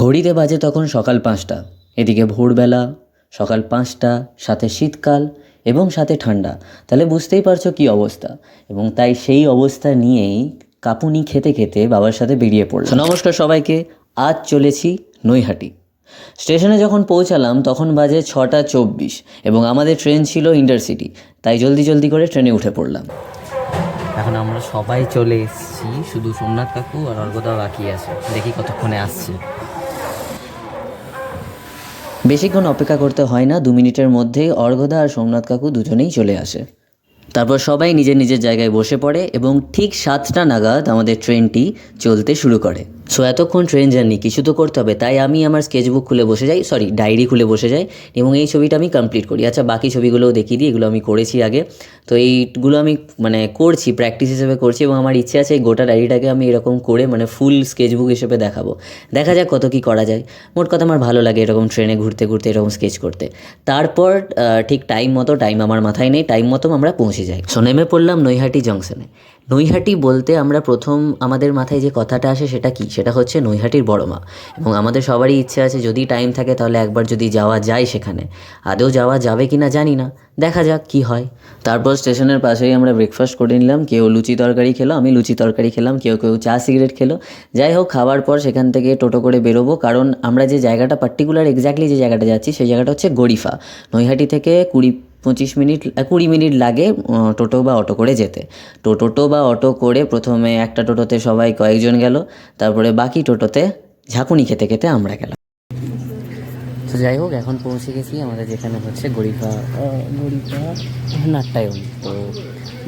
ঘড়িতে বাজে তখন সকাল পাঁচটা। এদিকে ভোরবেলা সকাল পাঁচটা, সাথে শীতকাল এবং সাথে ঠান্ডা। তাহলে বুঝতেই পারছ কী অবস্থা। এবং তাই সেই অবস্থা নিয়েই কাপুনি খেতে খেতে বাবার সাথে বেরিয়ে পড়লাম নমস্কার সবাইকে, আজ চলেছি নৈহাটি। স্টেশনে যখন পৌঁছালাম তখন বাজে ছটা চব্বিশ এবং আমাদের ট্রেন ছিল ইন্টারসিটি, তাই জলদি জলদি করে ট্রেনে উঠে পড়লাম। এখন আমরা সবাই চলে এসেছি, শুধু সোমনাথ কাকু আর অর্গদা বাকি আছে। দেখি কতক্ষণে আসছে। বেশিক্ষণ অপেক্ষা করতে হয় না, দু মিনিটের মধ্যেই অর্ঘদা আর সোমনাথ কাকু দুজনেই চলে আসে। তারপর সবাই নিজের নিজের জায়গায় বসে পড়ে এবং ঠিক সাতটা নাগাদ আমাদের ট্রেনটি চলতে শুরু করে। সো এতক্ষণ ট্রেন জার্নি কিছু তো করতে হবে। তাই আমি আমার স্কেচবুক খুলে বসে যাই সরি ডায়েরি খুলে বসে যাই এবং এই ছবিটা আমি কমপ্লিট করি। আচ্ছা বাকি ছবিগুলোও দেখিয়ে দিই, এগুলো আমি করেছি আগে। তো এইগুলো আমি মানে করছি প্র্যাকটিস হিসেবে করছি এবং আমার ইচ্ছে আছে এই গোটা ডায়েরিটাকে আমি এরকম করে মানে ফুল স্কেচবুক হিসেবে দেখাবো। দেখা যাক কত কী করা যায়। মোট কথা আমার ভালো লাগে এরকম ট্রেনে ঘুরতে ঘুরতে, এরকম স্কেচ করতে। তারপর ঠিক টাইম মতো টাইম আমার মাথায় নেই টাইম মতো আমরা পৌঁছে যাই। সো নেমে পড়লাম নৈহাটি জংশনে নৈহাটি বলতে আমরা প্রথম আমাদের মাথায় যে কথাটা আসে সেটা কি? সেটা হচ্ছে নৈহাটির বড় মা। এবং আমাদের সবারই ইচ্ছে আছে যদি টাইম থাকে তাহলে একবার যদি যাওয়া যায় সেখানে। আদৌ যাওয়া যাবে কি না জানি না। দেখা যাক কি হয়। তারপর স্টেশনের পাশেই আমরা ব্রেকফাস্ট করে নিলাম। কেউ লুচি তরকারি খেলো, আমি লুচি তরকারি খেলাম। কেউ কেউ চা সিগারেট খেলো। যাই হোক, খাওয়ার পর সেখান থেকে টোটো করে বেরোবো। কারণ আমরা যে জায়গাটা পার্টিকুলার এক্স্যাক্টলি যে জায়গাটা যাচ্ছি, সেই জায়গাটা হচ্ছে গরিফা। নৈহাটি থেকে কুড়ি পঁচিশ মিনিট, কুড়ি মিনিট লাগে টোটো বা অটো করে যেতে। তো টোটো বা অটো করে প্রথমে একটা টোটোতে সবাই কয়েকজন গেল, তারপরে বাকি টোটোতে ঝাঁকুনি খেতে খেতে আমরা গেলাম। তো যাই হোক, এখন পৌঁছে গেছি আমাদের যেখানে হচ্ছে গরিফা গরিফা নাট্যায়ন। তো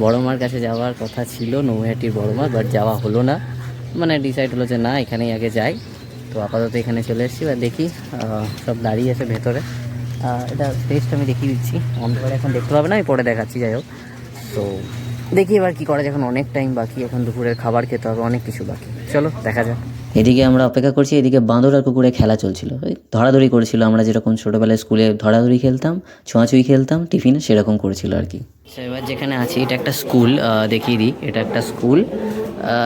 বড় মার কাছে যাওয়ার কথা ছিল, নৌহাটির বড় মা বাট যাওয়া হলো না। মানে ডিসাইড হলো যে না, এখানেই আগে যাই। তো আপাতত এখানে চলে এসেছি বা দেখি সব দাঁড়িয়ে আছে ভেতরে। এটা টেস্ট আমি দেখিয়ে দিচ্ছি। অন্ধকারে এখন দেখতে পাবে না আমি পরে দেখাচ্ছি যাই হোক। তো দেখি এবার কি করা যায় এখন অনেক টাইম বাকি এখন দুপুরের খাবার খেতে হবে অনেক কিছু বাকি। চলো দেখা যাক। এদিকে আমরা অপেক্ষা করছি এদিকে বাঁদর আর কুকুরে খেলা চলছিল। ওই ধরাধরি করেছিল আমরা যেরকম ছোটোবেলায় স্কুলে ধরাধরি খেলতাম ছোঁয়াছুঁই খেলতাম টিফিনে সেরকম করেছিল আর কি। এবার যেখানে আছি এটা একটা স্কুল দেখিয়ে দিই এটা একটা স্কুল।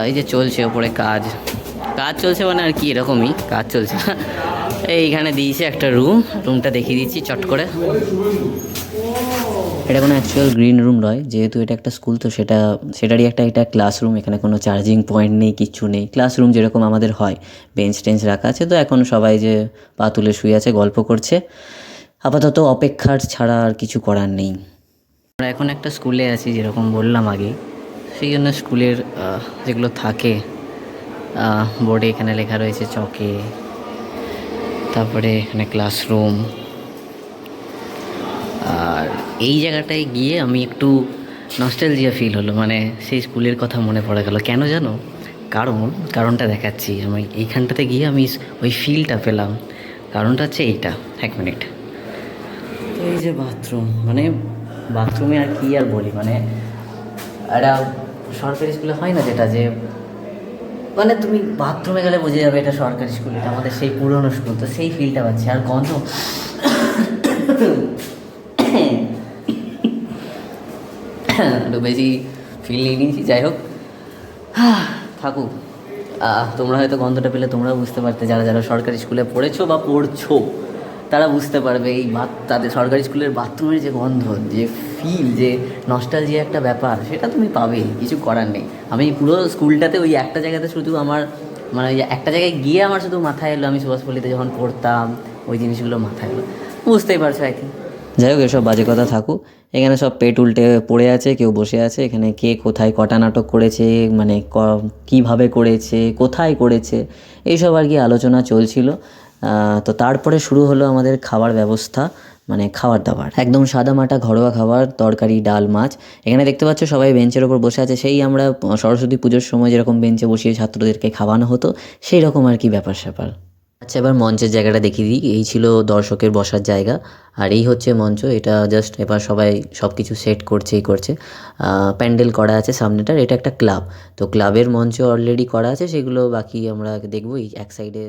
এই যে চলছে ওপরে কাজ। কাজ চলছে মানে আর কি এরকমই, কাজ চলছে। এইখানে দিয়েছে একটা রুম রুমটা দেখিয়ে দিচ্ছি চট করে। এটা কোনো অ্যাকচুয়াল গ্রিন রুম নয়, যেহেতু এটা একটা স্কুল তো সেটা, সেটারই একটা, এটা ক্লাসরুম এখানে কোনো চার্জিং পয়েন্ট নেই কিচ্ছু নেই। ক্লাসরুম যেরকম আমাদের হয় বেঞ্চ টেঞ্চ রাখা আছে, তো এখন সবাই যে পা তুলে শুয়ে আছে, গল্প করছে। আপাতত অপেক্ষার ছাড়া আর কিছু করার নেই। আমরা এখন একটা স্কুলে আছি, যেরকম বললাম আগে। সেই জন্য স্কুলের যেগুলো থাকে বোর্ডে এখানে লেখা রয়েছে চকে, তারপরে এখানে ক্লাসরুম। আর এই জায়গাটায় গিয়ে আমি একটু নস্টালজিয়া ফিল হলো মানে সেই স্কুলের কথা মনে পড়ে গেল। কেন জানো? কারণ, কারণটা দেখাচ্ছি। আমি এইখানটাতে গিয়ে আমি ওই ফিলটা পেলাম। কারণটা হচ্ছে এইটা। এক মিনিট। তো এই যে বাথরুম মানে বাথরুমে আর কি আর বলি? মানে একটা সরকারি স্কুলে হয় না যেটা যে মানে তুমি বাথরুমে গেলে বুঝে যাবে এটা সরকারি স্কুল এটা আমাদের সেই পুরনো স্কুল তো সেই ফিলটা পাচ্ছি। আর গন্ধ? একটু বেশি ফিল নিয়ে নিয়েছি, যাই হোক। থাকুক। তোমরা হয়তো গন্ধটা পেলে তোমরাও বুঝতে পারতে, যারা যারা সরকারি স্কুলে পড়েছো বা পড়ছো। তারা বুঝতে পারবে এই বাথ, তাদের সরকারি স্কুলের বাথরুমের যে গন্ধ, যে ফিল যে নস্টাল যে একটা ব্যাপার, সেটা তুমি পাবেই, কিছু করার নেই। আমি পুরো স্কুলটাতে ওই একটা জায়গাতে শুধু আমার মানে ওই একটা জায়গায় গিয়ে আমার শুধু মাথায় এলো, আমি সুভাষপল্লিতে যখন পড়তাম, ওই জিনিসগুলো মাথায় এলো। বুঝতেই পারছ আই থিঙ্ক যাই হোক, এসব বাজে কথা থাকুক। এখানে সব পেট উল্টে পড়ে আছে, কেউ বসে আছে, এখানে কে কোথায় কটা নাটক করেছে মানে কীভাবে করেছে, কোথায় করেছে, এইসব আর কি আলোচনা চলছিল। তো তারপরে শুরু হলো আমাদের খাবার ব্যবস্থা মানে খাবার দাবার। একদম সাদা মাটা ঘরোয়া খাবার, তরকারি, ডাল, মাছ। এখানে দেখতে পাচ্ছ সবাই বেঞ্চের ওপর বসে আছে। সেই আমরা সরস্বতী পুজোর সময় যেরকম বেঞ্চে বসিয়ে ছাত্রদেরকে খাওয়ানো হতো সেই রকম আর কি ব্যাপার স্যাপার আচ্ছা এবার মঞ্চের জায়গাটা দেখিয়ে দিই। এই ছিল দর্শকের বসার জায়গা। আর এই হচ্ছে মঞ্চ, এটা জাস্ট এবার সবাই সব কিছু সেট করছেই করছে। প্যান্ডেল করা আছে সামনেটার, এটা একটা ক্লাব। তো ক্লাবের মঞ্চ অলরেডি করা আছে, সেগুলো বাকি আমরা দেখব এক সাইডে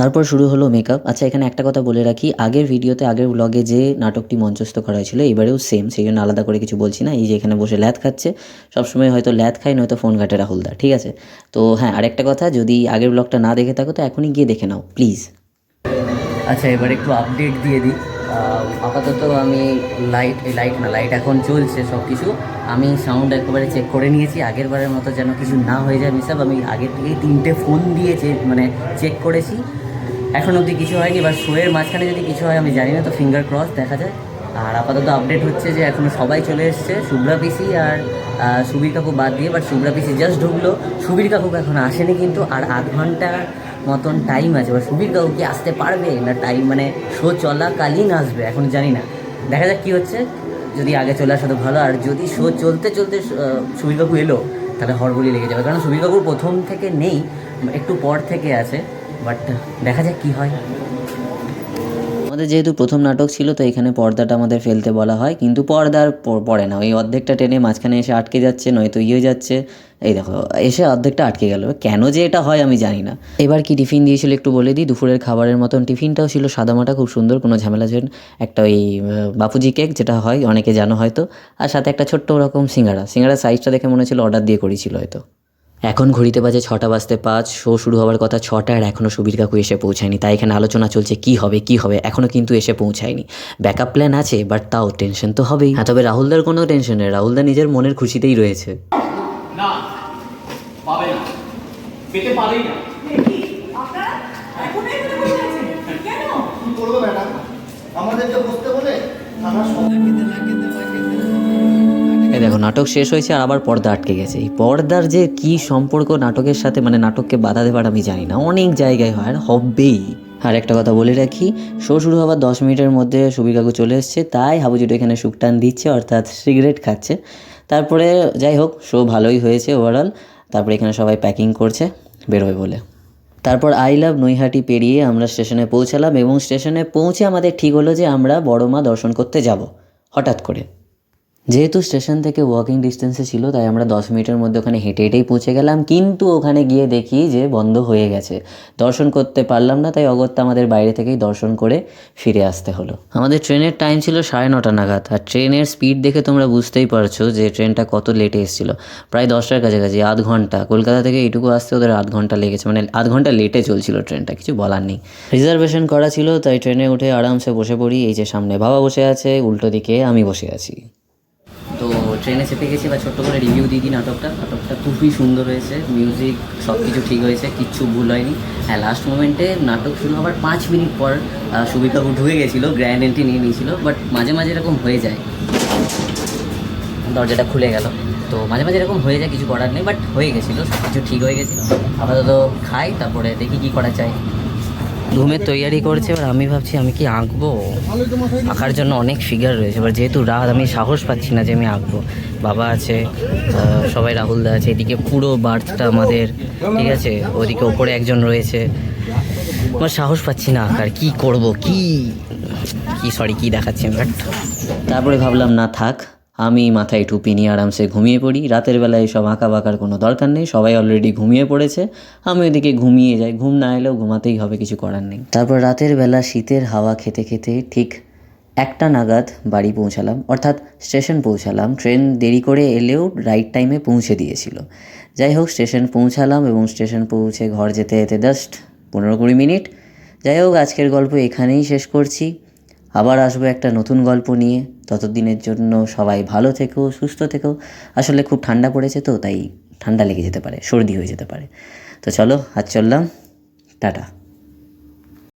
তারপর শুরু হলো মেকআপ আচ্ছা এখানে একটা কথা বলে রাখি, আগের ভিডিওতে, আগের ব্লগে যে নাটকটি মঞ্চস্থ করা হয়েছিল এবারেও সেম সেই জন্য আলাদা করে কিছু বলছি না। এই যে এখানে বসে ল্যাথ খাচ্ছে, সবসময় হয়তো ল্যাথ খায়, নয়তো ফোন ঘাটে রাহুলদা, ঠিক আছে? তো হ্যাঁ আরেকটা কথা, যদি আগের ব্লগটা না দেখে থাকো, তো এখনই গিয়ে দেখে নাও প্লিজ আচ্ছা এবার একটু আপডেট দিয়ে দিই। আপাতত আমি লাইট এই লাইট না লাইট এখন চলছে সব কিছু আমি সাউন্ড একেবারে চেক করে নিয়েছি আগের বারের মতো যেন কিছু না হয়ে যায় মিসাব আমি আগের থেকেই তিনটে ফোন দিয়ে চেক মানে চেক করেছি। এখন অবধি কিছু হয়নি বা শোয়ের মাঝখানে যদি কিছু হয়, আমি জানি না, তো ফিঙ্গার ক্রস দেখা যায় আর আপাতত আপডেট হচ্ছে যে এখনও সবাই চলে এসছে, শুভ্রা পিসি আর সুবীর কাকু বাদ দিয়ে বাট শুভ্রা পিসি জাস্ট ঢুকলো। সুবীর কাকু এখন আসেনি কিন্তু, আর আধ ঘণ্টার মতন টাইম আছে। বা সুবীর কাকু কি আসতে পারবে? না টাইম মানে শো চলাকালীন আসবে, এখন জানি না। দেখা যাক কী হচ্ছে। যদি আগে চলে আসা তো ভালো, আর যদি শো চলতে চলতে সুবীর কাকু এলো, তাহলে হরবলি লেগে যাবে। কারণ সুবীর কাকুর প্রথম থেকে নেই, একটু পর থেকে আছে বাট দেখা যাক কী হয়। আমাদের যেহেতু প্রথম নাটক ছিল, তো এখানে পর্দাটা আমাদের ফেলতে বলা হয়। কিন্তু পর্দার পড়ে না। ওই অর্ধেকটা টেনে মাঝখানে এসে আটকে যাচ্ছে, নয়তো ইয়ে যাচ্ছে। এই দেখো, এসে অর্ধেকটা আটকে গেল। কেন যে এটা হয় আমি জানি না। এবার কি টিফিন দিয়েছিল একটু বলে দিই। দুপুরের খাবারের মতন টিফিনটাও ছিল সাদামাটা, খুব সুন্দর, কোনো ঝামেলা ছিল একটা ওই বাপুজি কেক যেটা হয়, অনেকে জানো হয়তো। আর সাথে একটা ছোট্ট রকম সিঙ্গারা। সিঙ্গারার সাইজটা দেখে মনে হচ্ছিল অর্ডার দিয়ে করেছিল হয়তো। এখন ঘড়িতে বাজে ছটা বাজতে পাঁচ শো শুরু হওয়ার কথা ছটা আর এখনও সুবীর কাকু এসে পৌঁছায়নি। তাই এখানে আলোচনা চলছে কি হবে কি হবে এখনও কিন্তু এসে পৌঁছায়নি। ব্যাকআপ প্ল্যান আছে বাট তাও টেনশন তো হবেই। হ্যাঁ তবে রাহুলদার কোনো টেনশন নেই। রাহুলদা নিজের মনের খুশিতেই রয়েছে। না পাবে না। পেতে পারেই না। ম্যাডাম? আমাদেরকে বসতে বলে আমরা এই দেখো, নাটক শেষ হয়েছে আর আবার পর্দা আটকে গেছে। এই পর্দার যে কি সম্পর্ক নাটকের সাথে মানে নাটককে বাধা দেবার আমি জানি না। অনেক জায়গায় হয়, আর হবেই। আর একটা কথা বলে রাখি, শো শুরু হওয়ার দশ মিনিটের মধ্যে সুবীর কাকু চলে এসছে। তাই হাবুজুটো এখানে শুকটান দিচ্ছে, অর্থাৎ সিগারেট খাচ্ছে। তারপরে যাই হোক, শো ভালোই হয়েছে ওভারঅল তারপরে এখানে সবাই প্যাকিং করছে, বেরোবে বলে। তারপর আই লাভ নৈহাটি পেরিয়ে আমরা স্টেশনে পৌঁছালাম এবং স্টেশনে পৌঁছে আমাদের ঠিক হলো যে আমরা বড় মা দর্শন করতে যাব, হঠাৎ করে। যেহেতু স্টেশন থেকে ওয়াকিং ডিস্টেন্সে ছিল, তাই আমরা দশ মিনিটের মধ্যে ওখানে হেঁটে হেঁটেই পৌঁছে গেলাম। কিন্তু ওখানে গিয়ে দেখি যে বন্ধ হয়ে গেছে। দর্শন করতে পারলাম না, তাই অগত্যা আমাদের বাইরে থেকেই দর্শন করে ফিরে আসতে হলো। আমাদের ট্রেনের টাইম ছিল সাড়ে নটা নাগাদ। আর ট্রেনের স্পিড দেখে তোমরা বুঝতেই পারছ যে ট্রেনটা কত লেটে এসেছিল। প্রায় দশটার কাছাকাছি, আধ ঘণ্টা। কলকাতা থেকে এইটুকু আসতে ওদের আধ ঘণ্টা লেগেছে। মানে আধ ঘণ্টা লেটে চলছিল ট্রেনটা, কিছু বলার নেই। রিজার্ভেশন করা ছিল, তাই ট্রেনে উঠে আরামসে বসে পড়ি। এই যে সামনে বাবা বসে আছে, উল্টো দিকে আমি বসে আছি। তো ট্রেনে চেপে গেছি বা ছোট্ট করে রিভিউ দিয়ে দিই নাটকটা। নাটকটা খুবই সুন্দর হয়েছে মিউজিক সব কিছু ঠিক হয়েছে, কিচ্ছু ভুল হয়নি। হ্যাঁ লাস্ট মোমেন্টে নাটক শুরু হওয়ার পাঁচ মিনিট পর কাকু ঢুকে গেছিল গ্র্যান্ড এন্ট্রি নিয়ে নিয়েছিল বাট মাঝে মাঝে এরকম হয়ে যায়। দরজাটা খুলে গেল। তো মাঝে মাঝে এরকম হয়ে যায়, কিছু করার নেই বাট হয়ে গেছিল সব কিছু ঠিক হয়ে গেছিল। আপাতত খাই, তারপরে দেখি কী করা যায়। ঘুমের তৈয়ারি করছে, এবার আমি ভাবছি আমি কি আঁকবো? আঁকার জন্য অনেক ফিগার রয়েছে, এবার যেহেতু রাত আমি সাহস পাচ্ছি না যে আমি আঁকবো। বাবা আছে সবাই রাহুলদা আছে, এদিকে পুরো বার্থটা আমাদের, ঠিক আছে? ওদিকে ওপরে একজন রয়েছে। আমার সাহস পাচ্ছি না আঁকার, কি করব, কি কি সরি কি দেখাচ্ছি আমি তারপরে ভাবলাম, না থাক আমি মাথায় টুপি নিয়ে আরামসে ঘুমিয়ে পড়ি। রাতের বেলায় সব আঁকা বাঁকার কোনো দরকার নেই। সবাই অলরেডি ঘুমিয়ে পড়েছে। আমি ওইদিকে ঘুমিয়ে যাই। ঘুম না এলেও ঘুমাতেই হবে, কিছু করার নেই। তারপর রাতের বেলা শীতের হাওয়া খেতে খেতে ঠিক একটা নাগাদ বাড়ি পৌঁছালাম। অর্থাৎ স্টেশন পৌঁছালাম। ট্রেন দেরি করে এলেও রাইট টাইমে পৌঁছে দিয়েছিল। যাই হোক, স্টেশন পৌঁছালাম এবং স্টেশন পৌঁছে ঘর যেতে যেতে জাস্ট পনেরো কুড়ি মিনিট। যাই হোক, আজকের গল্প এখানেই শেষ করছি। আবার আসব একটা নতুন গল্প নিয়ে। ততদিনের জন্য সবাই ভালো থেকো, সুস্থ থেকো। আসলে খুব ঠান্ডা পড়েছে তো, তাই ঠান্ডা লেগে যেতে পারে, সর্দি হয়ে যেতে পারে। তো চলো, আজ চললাম। টাটা।